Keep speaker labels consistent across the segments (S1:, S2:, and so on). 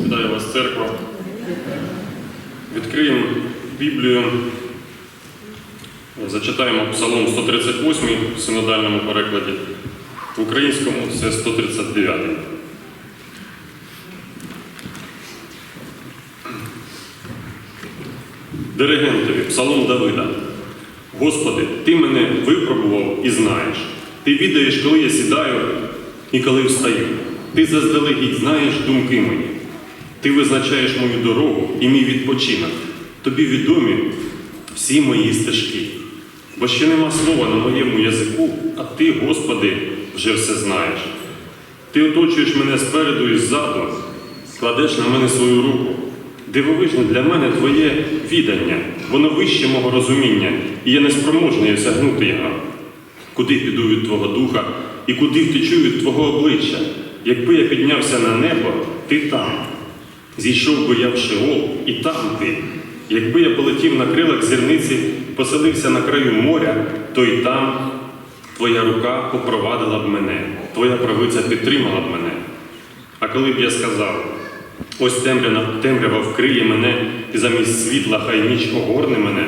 S1: Вітаю вас, церква. Відкриємо Біблію. Зачитаємо Псалом 138 в синодальному перекладі. В українському це 139. Диригентові, Псалом Давида. Господи, Ти мене випробував і знаєш. Ти відаєш, коли я сідаю і коли встаю. Ти заздалегідь знаєш думки мої. Ти визначаєш мою дорогу і мій відпочинок. Тобі відомі всі мої стежки. Бо ще нема слова на моєму язику, а ти, Господи, вже все знаєш. Ти оточуєш мене спереду і ззаду, кладеш на мене свою руку. Дивовижне для мене твоє відання, воно вище мого розуміння, і я неспроможний осягнути його. Куди піду від Твого духа і куди втечу від Твого обличчя? Якби я піднявся на небо, ти там. Зійшов би я в Шеол, і там ти. Якби я полетів на крилах зірниці, поселився на краю моря, то й там твоя рука попровадила б мене, твоя правиця підтримала б мене. А коли б я сказав, ось темрява, темрява вкриє мене, і замість світла хай ніч огорне мене,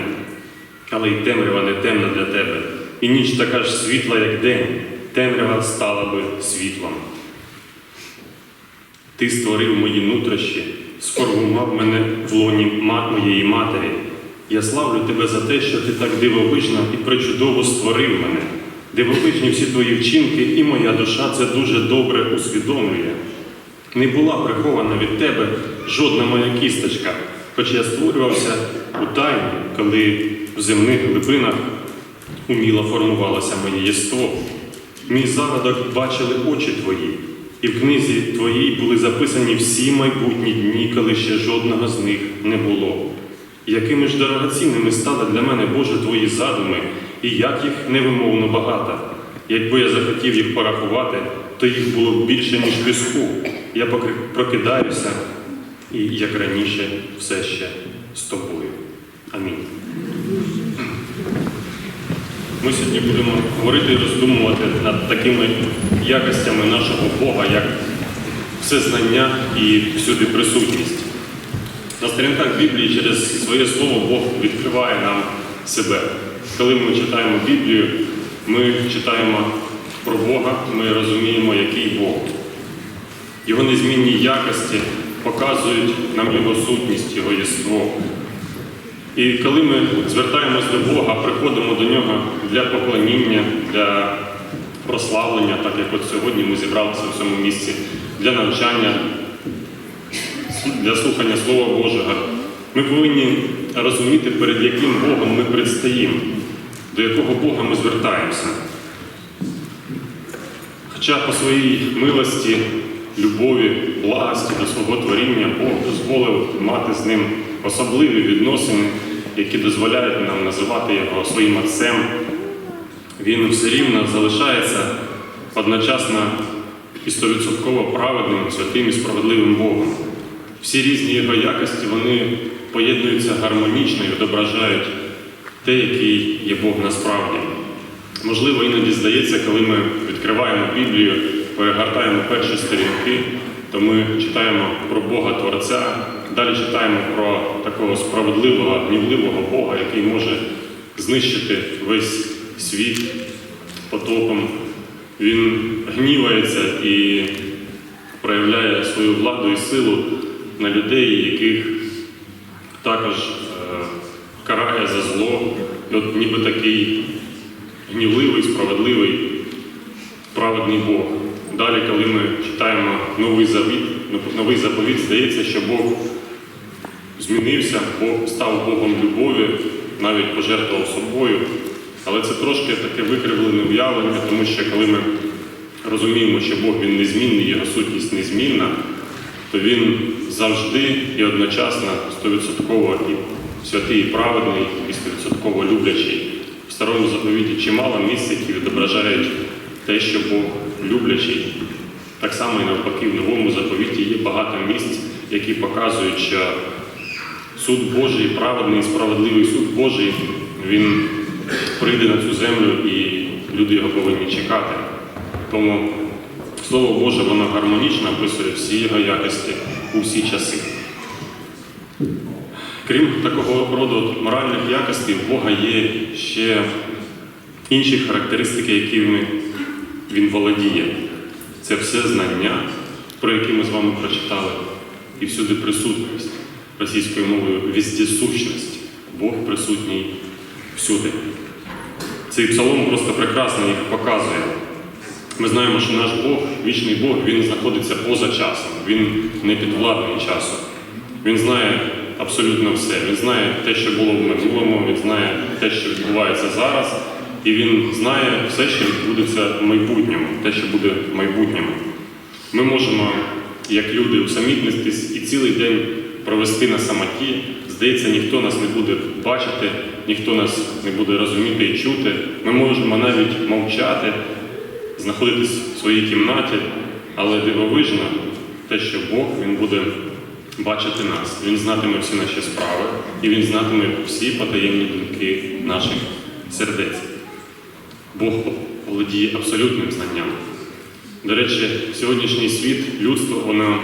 S1: але й темрява не темна для тебе, і ніч така ж світла, як день, темрява стала би світлом. Ти створив мої нутрощі, сформував мене в лоні моєї матері. Я славлю тебе за те, що ти так дивовижно і причудово створив мене. Дивовижні всі твої вчинки, і моя душа це дуже добре усвідомлює. Не була прихована від тебе жодна моя кісточка, хоч я створювався у тайні, коли в земних глибинах уміло формувалося моє єство. Мій зародок бачили очі твої, і в книзі твоїй були записані всі майбутні дні, коли ще жодного з них не було. Якими ж дорогоцінними стали для мене, Боже, твої задуми, і як їх невимовно багато. Якби я захотів їх порахувати, то їх було б більше, ніж піску. Я прокидаюся, і як раніше, все ще з тобою. Амінь. Ми сьогодні будемо говорити і роздумувати над такими якостями нашого Бога, як всезнання і всюди присутність. На сторінках Біблії через своє слово Бог відкриває нам себе. Коли ми читаємо Біблію, ми читаємо про Бога, ми розуміємо, який Бог. Його незмінні якості показують нам Його сутність, Його єство. І коли ми звертаємось до Бога, приходимо до нього для поклоніння, для прославлення, так як от сьогодні ми зібралися в цьому місці, для навчання, для слухання Слова Божого, ми повинні розуміти, перед яким Богом ми предстаємо, до якого Бога ми звертаємося. Хоча по своїй милості, любові, благості до свого творіння Бог дозволив мати з ним особливі відносини, які дозволяють нам називати його своїм отцем, він все рівно залишається одночасно і стовідсотково праведним, святим і справедливим Богом. Всі різні його якості вони поєднуються гармонічно і відображають те, який є Бог насправді. Можливо, іноді здається, коли ми відкриваємо Біблію, перегортаємо перші сторінки, то ми читаємо про Бога Творця, далі читаємо про такого справедливого, гнівливого Бога, який може знищити весь світ потопом. Він гнівається і проявляє свою владу і силу на людей, яких також е, карає за зло. От ніби такий гнівливий, справедливий, праведний Бог. Далі, коли ми читаємо новий завіт, новий заповіт, здається, що Бог змінився, Бог став Богом любові, навіть пожертвував собою. Але це трошки таке викривлене уявлення, тому що коли ми розуміємо, що Бог він незмінний, його сутність незмінна, то він завжди і одночасно стовідсотково і святий, і праведний, і стовідсотково люблячий. В старому заповіті чимало місць, які відображають те, що Бог люблячий. Так само і навпаки, в новому заповіті є багато місць, які показують, що суд Божий, праведний і справедливий суд Божий, він прийде на цю землю і люди його повинні чекати. Тому Слово Боже, воно гармонічно описує всі його якості у всі часи. Крім такого роду моральних якостей, в Бога є ще інші характеристики, якими він володіє. Це все знання, про які ми з вами прочитали, і всюди присутність російською мовою віздісущність. Бог присутній всюди. Цей псалом просто прекрасно їх показує. Ми знаємо, що наш Бог, вічний Бог, він знаходиться поза часом, він не підвладний часу. Він знає абсолютно все. Він знає те, що було в минулому, він знає те, що відбувається зараз, і він знає все, що відбудеться в майбутньому, те, що буде в майбутньому. Ми можемо, як люди, усамітнитись і цілий день провести на самоті. Здається, ніхто нас не буде бачити, ніхто нас не буде розуміти і чути. Ми можемо навіть мовчати, знаходитись в своїй кімнаті, але дивовижно те, що Бог він буде бачити нас. Він знатиме всі наші справи, і він знатиме всі потаємні думки наших сердець. Бог володіє абсолютним знанням. До речі, сьогоднішній світ, людство, воно,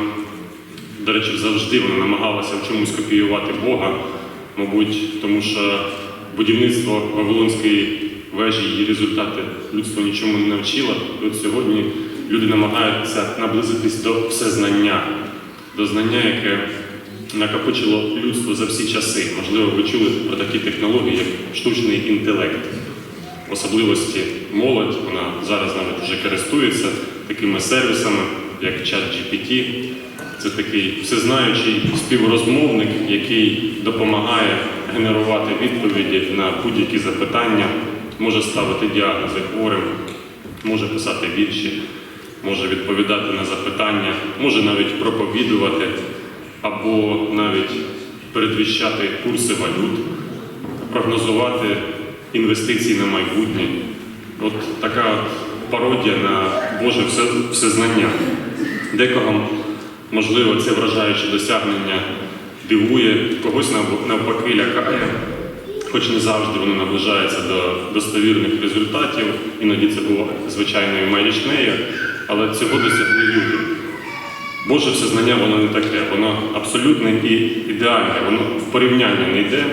S1: до речі, завжди воно намагалося в чомусь копіювати Бога, мабуть, тому що будівництво Вавилонської вежі, її результати людство нічому не навчило. І от сьогодні люди намагаються наблизитись до всезнання, до знання, яке накопичило людство за всі часи. Можливо, ви чули про такі технології, як штучний інтелект особливості молодь, вона зараз навіть вже користується такими сервісами, як ChatGPT. Це такий всезнаючий співрозмовник, який допомагає генерувати відповіді на будь-які запитання, може ставити діагнози хворим, може писати вірші, може відповідати на запитання, може навіть проповідувати або навіть передвіщати курси валют, прогнозувати інвестиції на майбутнє. От така пародія на Боже все, всезнання. Декого, можливо, це вражаюче досягнення дивує, когось навпаки лякає, хоч не завжди воно наближається до достовірних результатів, іноді це було звичайною маячнею, але цього досягли люди. Боже всезнання воно не таке, воно абсолютне і ідеальне, воно в порівняння не йде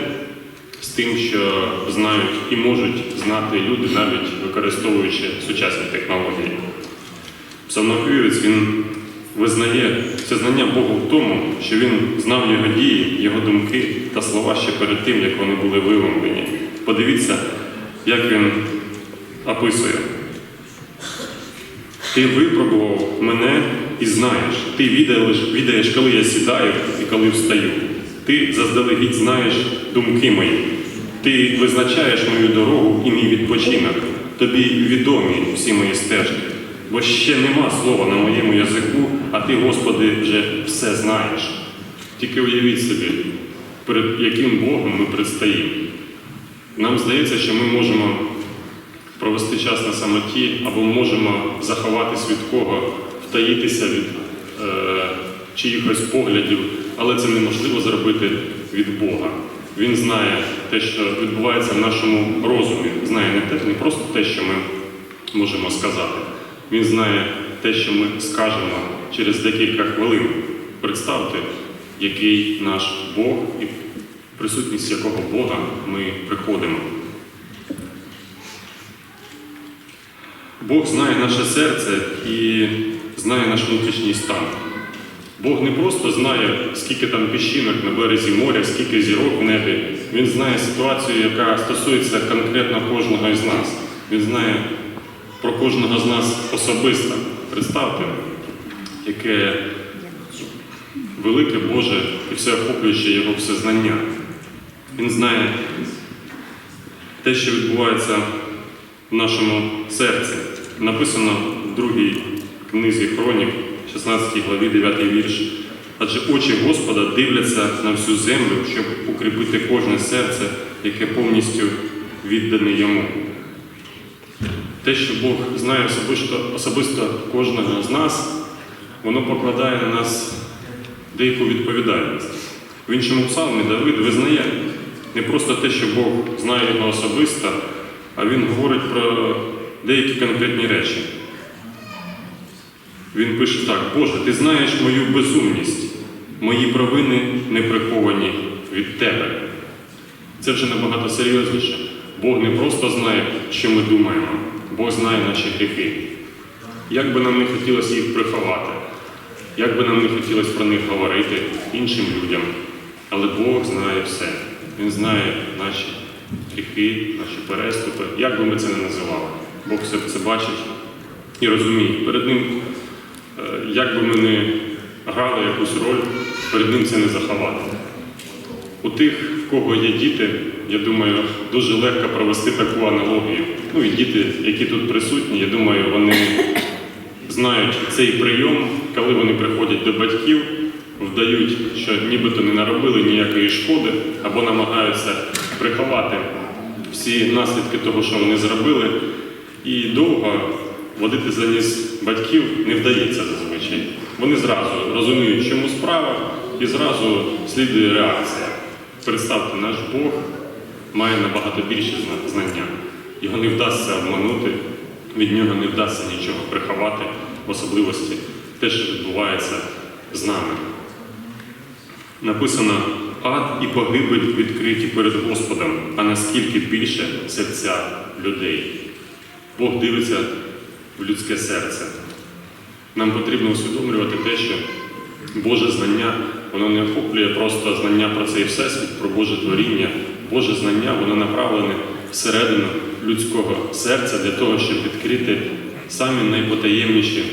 S1: з тим, що знають і можуть знати люди, навіть використовуючи сучасні технології. Псалмопівець він визнає це знання Богу в тому, що він знав його дії, його думки та слова ще перед тим, як вони були виломлені. Подивіться, як він описує. Ти випробував мене і знаєш. Ти відаєш, відаєш, коли я сідаю і коли встаю. Ти заздалегідь знаєш думки мої. Ти визначаєш мою дорогу і мій відпочинок. Тобі відомі всі мої стежки. Бо ще нема слова на моєму язику, а ти, Господи, вже все знаєш. Тільки уявіть собі, перед яким Богом ми предстоїмо. Нам здається, що ми можемо провести час на самоті або можемо заховатись від кого, втаїтися від е, чиїхось поглядів, але це неможливо зробити від Бога. Він знає те, що відбувається в нашому розумі, знає не, те, не просто те, що ми можемо сказати. Він знає те, що ми скажемо через декілька хвилин. Представте, який наш Бог і присутність якого Бога ми приходимо. Бог знає наше серце і знає наш внутрішній стан. Бог не просто знає, скільки там піщинок на березі моря, скільки зірок в небі. Він знає ситуацію, яка стосується конкретно кожного із нас. Він знає про кожного з нас особисто. Представте, яке велике Боже і всеохоплююче його всезнання. Він знає те, що відбувається в нашому серці. Написано в другій книзі Хронік, 16 главі, 9 вірш. Адже очі Господа дивляться на всю землю, щоб укріпити кожне серце, яке повністю віддане йому. Те, що Бог знає особисто, особисто кожного з нас, воно покладає на нас деяку відповідальність. В іншому псалмі Давид визнає не просто те, що Бог знає його особисто, а він говорить про деякі конкретні речі. Він пише так: Боже, ти знаєш мою безумність, мої провини не приховані від тебе. Це вже набагато серйозніше. Бог не просто знає, що ми думаємо, Бог знає наші гріхи. Як би нам не хотілося їх приховати, як би нам не хотілося про них говорити іншим людям, але Бог знає все. Він знає наші гріхи, наші переступи, як би ми це не називали. Бог все це бачить і розуміє. Перед ним, як би ми не грали якусь роль, перед ним це не заховати. У тих, в кого є діти, я думаю, дуже легко провести таку аналогію. Ну і діти, які тут присутні, я думаю, вони знають цей прийом, коли вони приходять до батьків, вдають, що нібито не наробили ніякої шкоди, або намагаються приховати всі наслідки того, що вони зробили, і довго водити за ніс батьків не вдається зазвичай. Вони зразу розуміють, чому справа, і зразу слідує реакція. Представте, наш Бог має набагато більше знання. Його не вдасться обманути, від нього не вдасться нічого приховати, в особливості те, що відбувається з нами. Написано ад і погибель відкриті перед Господом, а наскільки більше серця людей. Бог дивиться в людське серце. Нам потрібно усвідомлювати те, що Боже знання, воно не охоплює просто знання про цей всесвіт, про Боже творіння. Боже знання, воно направлене всередину людського серця для того, щоб відкрити самі найпотаємніші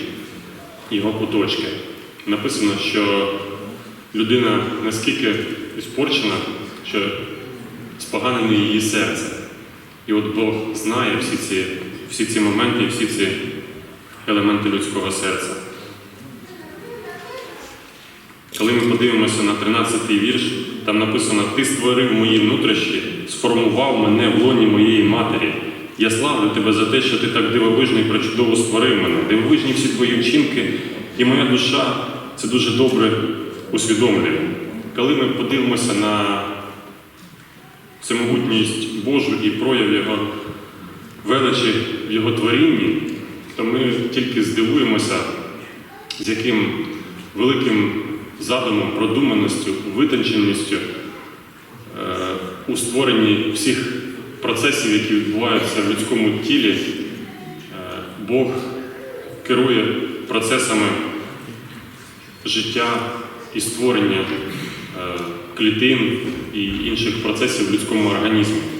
S1: його куточки. Написано, що людина наскільки іспорчена, що споганене її серце. І от Бог знає всі ці, всі ці моменти, всі ці елементи людського серця. Коли ми подивимося на 13-й вірш, там написано: Ти створив мої внутрішні, сформував мене в лоні моєї матері. Я славлю тебе за те, що ти так дивовижно і причудово створив мене. Дивовижні всі твої вчинки, і моя душа це дуже добре усвідомлює. Коли ми подивимося на всемогутність Божу і прояв Його величі в Його творінні, то ми тільки здивуємося, з яким великим задумом, продуманістю, витонченістю е, у створенні всіх процесів, які відбуваються в людському тілі, е, Бог керує процесами життя і створення е, клітин і інших процесів в людському організмі.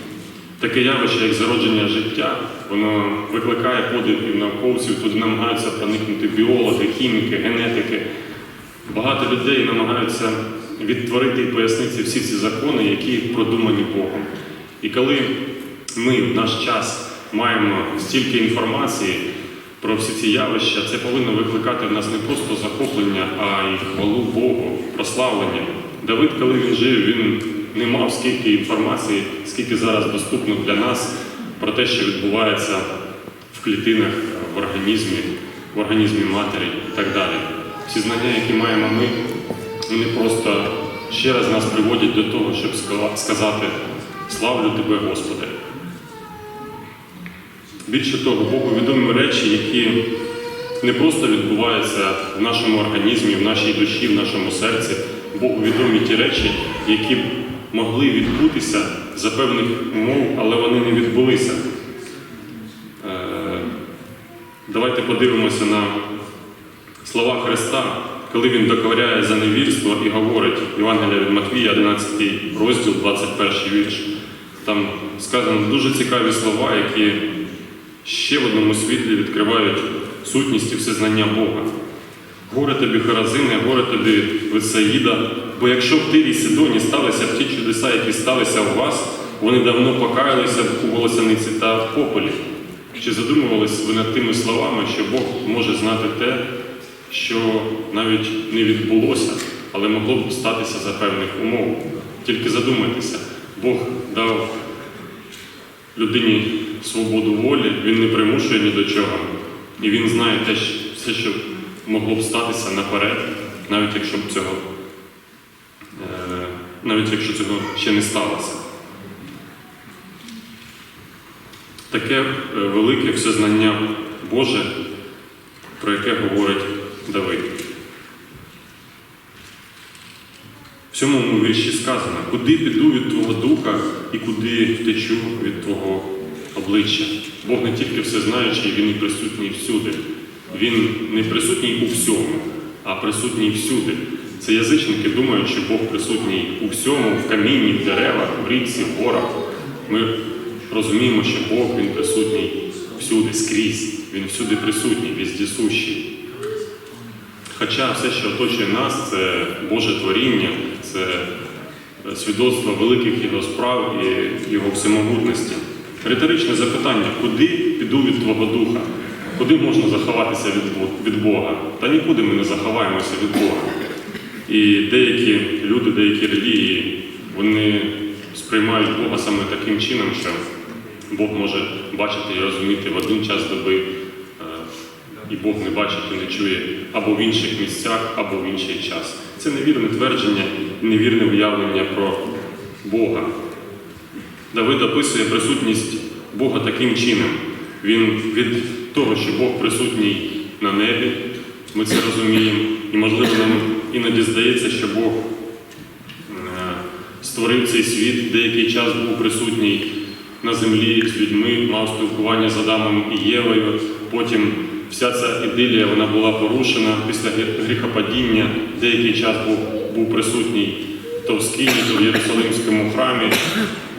S1: Таке явище, як зародження життя, воно викликає подив науковців, туди намагаються проникнути біологи, хіміки, генетики. Багато людей намагаються відтворити і пояснити всі ці закони, які продумані Богом. І коли ми в наш час маємо стільки інформації про всі ці явища, це повинно викликати в нас не просто захоплення, а й хвалу Богу, прославлення. Давид, коли він жив, він не мав скільки інформації, скільки зараз доступно для нас про те, що відбувається в клітинах, в організмі, в організмі матері і так далі. Всі знання, які маємо ми, вони просто ще раз нас приводять до того, щоб сказати Славлю тебе, Господи. Більше того, Богу відомі речі, які не просто відбуваються в нашому організмі, в нашій душі, в нашому серці. Богу відомі ті речі, які могли відбутися за певних умов, але вони не відбулися. Е, Давайте подивимося на слова Христа, коли Він доковиряє за невірство і говорить Євангелія від Матвія, 11 розділ, 21 вірш. Там сказано дуже цікаві слова, які ще в одному світлі відкривають сутність і всезнання Бога. Горе тобі, Харазине, горе тобі, Висаїда, бо якщо в Тирі Сидоні сталися б ті чудеса, які сталися у вас, вони давно покаялися б у волосяниці та пополі. Чи задумувались ви над тими словами, що Бог може знати те, що навіть не відбулося, але могло б статися за певних умов? Тільки задумайтеся, Бог дав людині свободу волі, він не примушує ні до чого. І він знає те, все, що могло б статися наперед, навіть якщо б цього, навіть якщо цього ще не сталося. Таке е, велике всезнання Боже, про яке говорить Давид. В сьомому вірші сказано, куди піду від Твого духа і куди втечу від Твого обличчя. Бог не тільки всезнаючий, Він і присутній всюди. Він не присутній у всьому, а присутній всюди. Це язичники думають, що Бог присутній у всьому, в камінні, в деревах, в річці, в горах. Ми розуміємо, що Бог він присутній всюди, скрізь. Він всюди присутній, віздісущий. Хоча все, що оточує нас, це Боже творіння, це свідоцтво великих Його справ і Його всемогутності. Риторичне запитання, куди піду від Твого Духа? Куди можна заховатися від Бога? Та нікуди ми не заховаємося від Бога. І деякі люди, деякі релігії, вони сприймають Бога саме таким чином, що Бог може бачити і розуміти в один час доби, е, і Бог не бачить і не чує або в інших місцях, або в інший час. Це невірне твердження, невірне уявлення про Бога. Давид описує присутність Бога таким чином. Він від того, що Бог присутній на небі, ми це розуміємо, і можливо нам іноді здається, що Бог е, створив цей світ, деякий час був присутній на землі з людьми, мав спілкування з Адамом і Євою. Потім вся ця ідилія вона була порушена після гріхопадіння. Деякий час був, був присутній то в Скині, то в Єрусалимському храмі,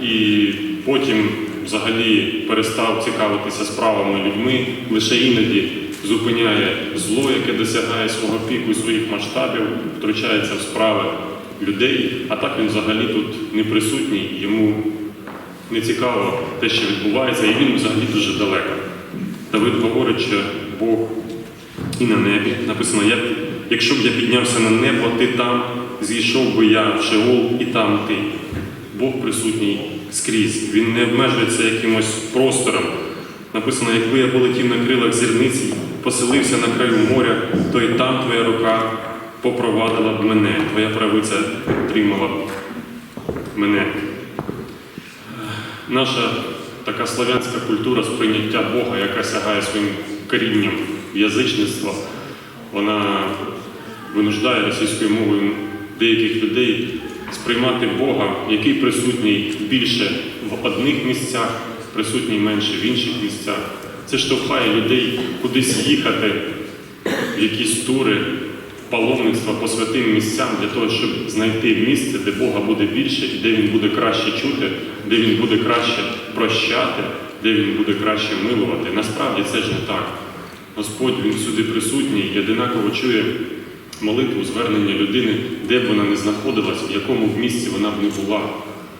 S1: і потім взагалі перестав цікавитися справами людьми, лише іноді зупиняє зло, яке досягає свого піку і своїх масштабів, втручається в справи людей, а так він взагалі тут не присутній, йому не цікаво те, що відбувається, і він взагалі дуже далеко. Давид говорить, що Бог і на небі. Написано, я, якщо б я піднявся на небо, ти там, зійшов би я в Шеол, і там ти. Бог присутній скрізь. Він не обмежується якимось простором. Написано, якби я полетів на крилах зірниці, поселився на краю моря, то і там твоя рука попровадила б мене, твоя правиця тримала б мене. Наша така славянська культура сприйняття Бога, яка сягає своїм корінням в язичництво, вона винуждає російською мовою деяких людей сприймати Бога, який присутній більше в одних місцях, присутній менше в інших місцях. Це штовхає людей кудись їхати в якісь тури, в паломництва по святим місцям для того, щоб знайти місце, де Бога буде більше, і де Він буде краще чути, де Він буде краще прощати, де Він буде краще милувати. Насправді це ж не так. Господь Він всюди присутній і одинаково чує молитву, звернення людини, де б вона не знаходилась, в якому б місці вона б не була.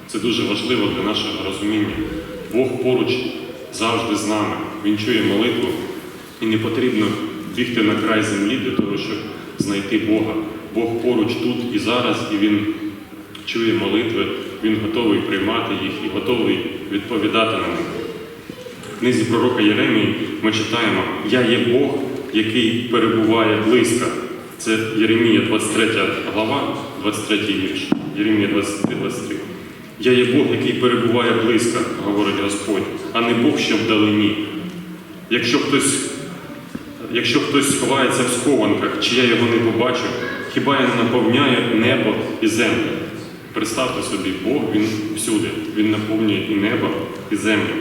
S1: Це дуже важливо для нашого розуміння. Бог поруч завжди з нами. Він чує молитву, і не потрібно бігти на край землі для того, щоб знайти Бога. Бог поруч тут і зараз, і Він чує молитви, Він готовий приймати їх і готовий відповідати на них. В книзі пророка Єремії ми читаємо: Я є Бог, який перебуває близько. Це Єремія 23 глава, 23 вірш. Єремія 23, 23. Я є Бог, який перебуває близько, говорить Господь, а не Бог, що вдалині. Якщо хтось, якщо хтось сховається в схованках, чи я його не побачу, хіба я наповняю небо і землю? Представте собі, Бог він всюди, Він наповнює і небо, і землю.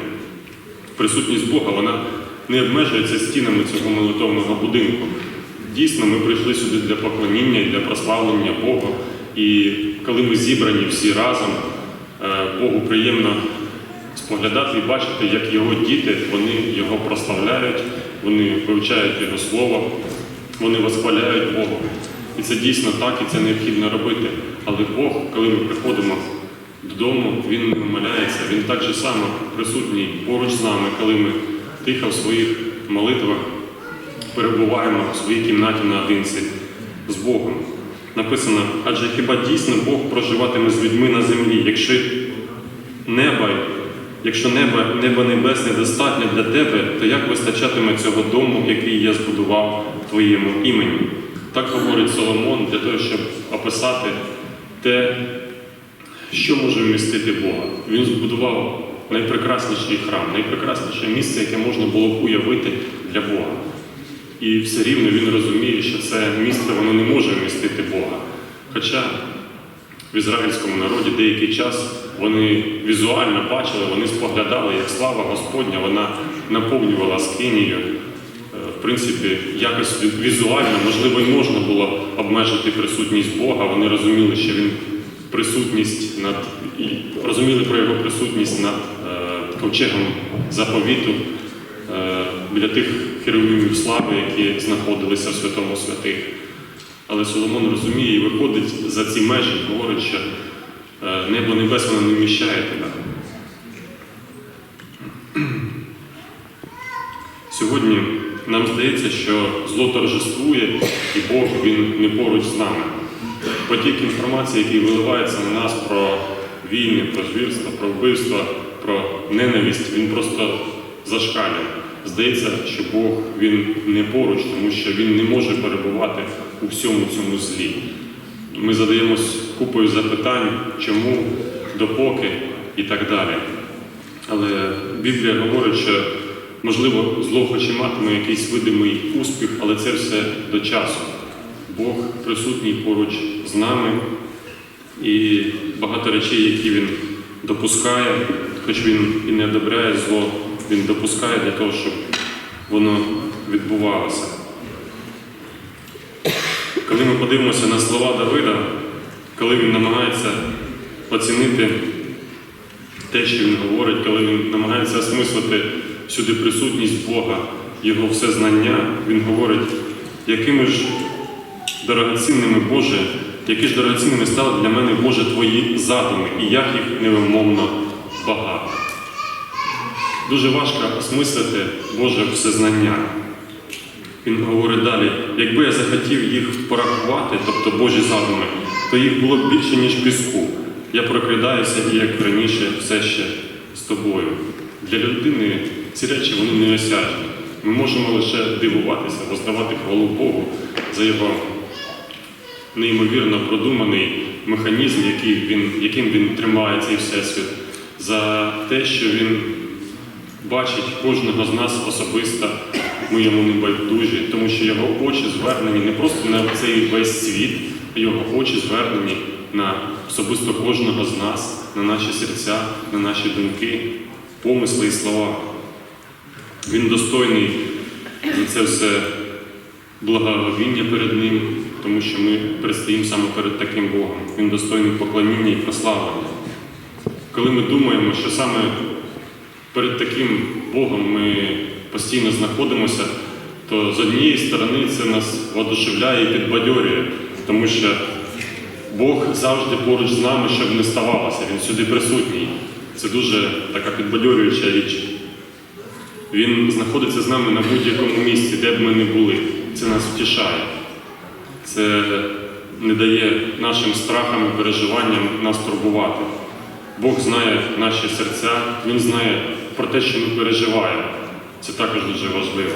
S1: Присутність Бога вона не обмежується стінами цього молитовного будинку. Дійсно, ми прийшли сюди для поклоніння і для прославлення Бога. І коли ми зібрані всі разом, е, Богу приємно споглядати і бачити, як його діти вони його прославляють, вони вивчають Його Слово, вони восхваляють Бога. І це дійсно так, і це необхідно робити. Але Бог, коли ми приходимо додому, Він не умиляється, Він так же само присутній поруч з нами, коли ми тихо в своїх молитвах перебуваємо в своїй кімнаті наодинці з Богом. Написано, адже хіба дійсно Бог проживатиме з людьми на землі, якщо неба, якщо неба, небо небесне достатньо для тебе, то як вистачатиме цього дому, який я збудував твоєму імені? Так говорить Соломон для того, щоб описати те, що може вмістити Бога. Він збудував найпрекрасніший храм, найпрекрасніше місце, яке можна було б уявити для Бога. і все рівно він розуміє, що це місце воно не може вмістити Бога. Хоча в ізраїльському народі деякий час вони візуально бачили, вони споглядали, як слава Господня вона наповнювала скинію. Е, В принципі, якось візуально, можливо, і можна було обмежити присутність Бога. Вони розуміли, що він присутність над і розуміли про його присутність над е, ковчегом заповіту е, біля тих херовимів слави, які знаходилися в святому святих. Але Соломон розуміє і виходить за ці межі, говорить, що небо небес воно не вміщає тебе. Сьогодні нам здається, що зло торжествує і Бог він не поруч з нами. Потік інформації, який виливається на нас про війни, про звірства, про вбивства, про ненависть, він просто зашкалює. Здається, що Бог він не поруч, тому що він не може перебувати у всьому цьому злі. Ми задаємось купою запитань, чому, допоки і так далі. Але Біблія говорить, що можливо зло хоч і матиме якийсь видимий успіх, але це все до часу. Бог присутній поруч з нами, і багато речей, які він допускає, хоч він і не одобряє зло, він допускає для того, щоб воно відбувалося. Коли ми подивимося на слова Давида, коли він намагається оцінити те, що він говорить, коли він намагається осмислити всюди присутність Бога, Його все знання, він говорить, якими ж дорогоцінними Боже, які ж дорогоцінними стали для мене, Боже, Твої задуми, і як їх невимовно багато. Дуже важко осмислити Боже всезнання. Він говорить далі, якби я захотів їх порахувати, тобто Божі задуми, то їх було більше, ніж піску. Я прокидаюся як раніше все ще з тобою. Для людини ці речі вони неосяжні. Ми можемо лише дивуватися, воздавати хвалу Богу за його неймовірно продуманий механізм, який він, яким він тримає цей всесвіт, за те, що він бачить кожного з нас особисто, ми йому не байдужі, тому що його очі звернені не просто на цей весь світ, його очі звернені на особисто кожного з нас, на наші серця, на наші думки, помисли і слова. Він достойний за це все благоговіння перед ним, тому що ми предстоїмо саме перед таким Богом. Він достойний поклоніння і прославлення. Коли ми думаємо, що саме перед таким Богом ми постійно знаходимося, то з однієї сторони це нас воодушевляє і підбадьорює, тому що Бог завжди поруч з нами, щоб не ставалося, Він сюди присутній. Це дуже така підбадьорююча річ. Він знаходиться з нами на будь-якому місці, де б ми не були. Це нас втішає. Це не дає нашим страхам і переживанням нас турбувати. Бог знає наші серця, Він знає про те, що ми переживаємо. Це також дуже важливо.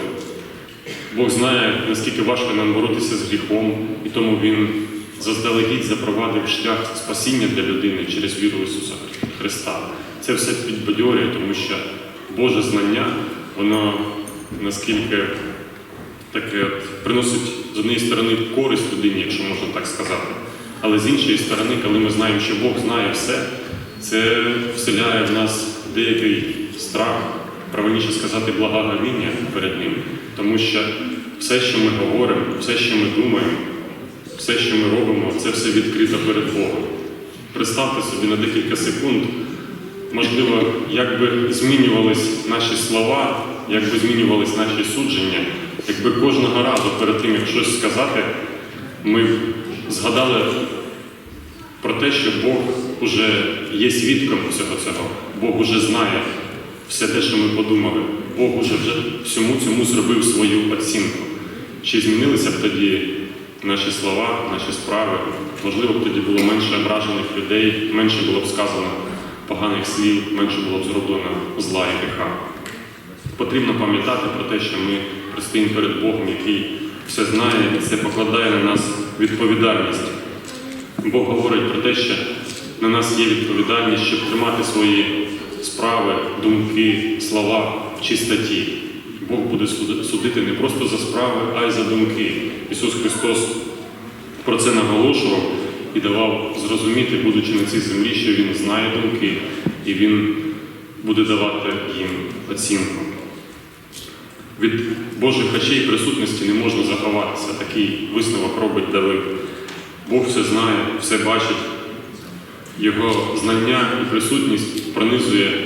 S1: Бог знає, наскільки важко нам боротися з гріхом, і тому Він заздалегідь запровадив шлях спасіння для людини через віру Ісуса Христа. Це все підбадьорює, тому що Боже знання, воно наскільки таке приносить з однієї сторони користь людині, якщо можна так сказати. Але з іншої сторони, коли ми знаємо, що Бог знає все, це вселяє в нас деякий страх, правильніше сказати, благоговіння перед Ним. Тому що все, що ми говоримо, все, що ми думаємо, все, що ми робимо, це все відкрито перед Богом. Представте собі на декілька секунд, можливо, як би змінювались наші слова, як би змінювались наші судження, якби кожного разу перед тим, як щось сказати, ми згадали про те, що Бог уже є свідком всього цього. Бог уже знає все те, що ми подумали. Бог уже вже всьому цьому зробив свою оцінку. Чи змінилися б тоді наші слова, наші справи? Можливо, б тоді було менше ображених людей, менше було б сказано поганих слів, менше було б зроблено зла і гріха. Потрібно пам'ятати про те, що ми пристоїмо перед Богом, який все знає і це покладає на нас відповідальність. Бог говорить про те, що на нас є відповідальність, щоб тримати свої справи, думки, слова чистоті. Бог буде судити не просто за справи, а й за думки. Ісус Христос про це наголошував і давав зрозуміти, будучи на цій землі, що Він знає думки і Він буде давати їм оцінку. Від Божих очей присутності не можна заховатися. Такий висновок робить Давид. Бог все знає, все бачить. Його знання і присутність пронизує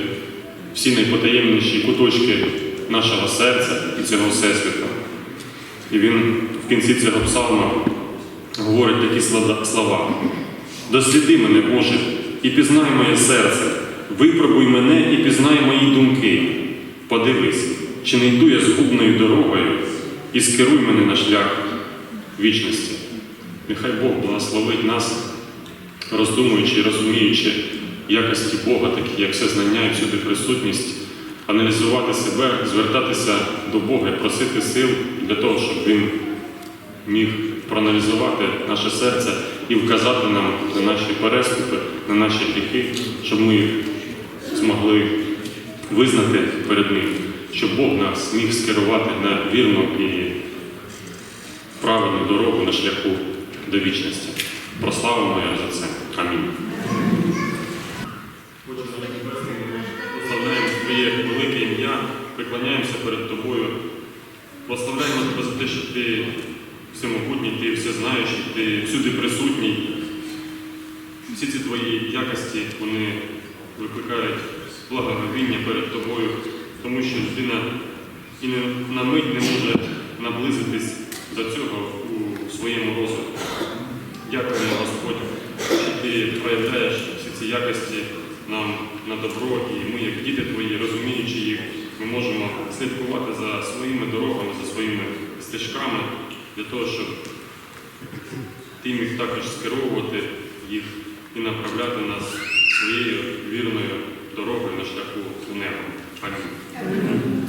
S1: всі найпотаємніші куточки нашого серця і цього всесвіту. І він в кінці цього псалма говорить такі слова. Досліди мене, Боже, і пізнай моє серце, випробуй мене і пізнай мої думки. Подивись, чи не йду я згубною дорогою, і скеруй мене на шлях вічності. Нехай Бог благословить нас, роздумуючи і розуміючи якості Бога, такі як все знання і всюди присутність, аналізувати себе, звертатися до Бога просити сил для того, щоб Він міг проаналізувати наше серце і вказати нам на наші переступи, на наші гріхи, щоб ми їх змогли визнати перед Ним, щоб Бог нас міг скерувати на вірну і правильну дорогу на шляху до вічності. Прославимо Його за це. Амінь. Преклоняємося перед Тобою. Прославляємо Тебе за те, що Ти всемогутній, Ти всезнаючий, Ти всюди присутній. Всі ці твої якості вони викликають благоговіння перед тобою, тому що людина і на мить не може наблизитись до цього у своєму розвитку. Дякуємо, Господь, що ти проявляєш всі ці якості нам на добро, і ми, як діти твої, розуміючи їх, ми можемо слідкувати за своїми дорогами, за своїми стежками, для того, щоб ти міг також скеровувати їх і направляти нас своєю вірною дорогою на шляху у небо. Амінь.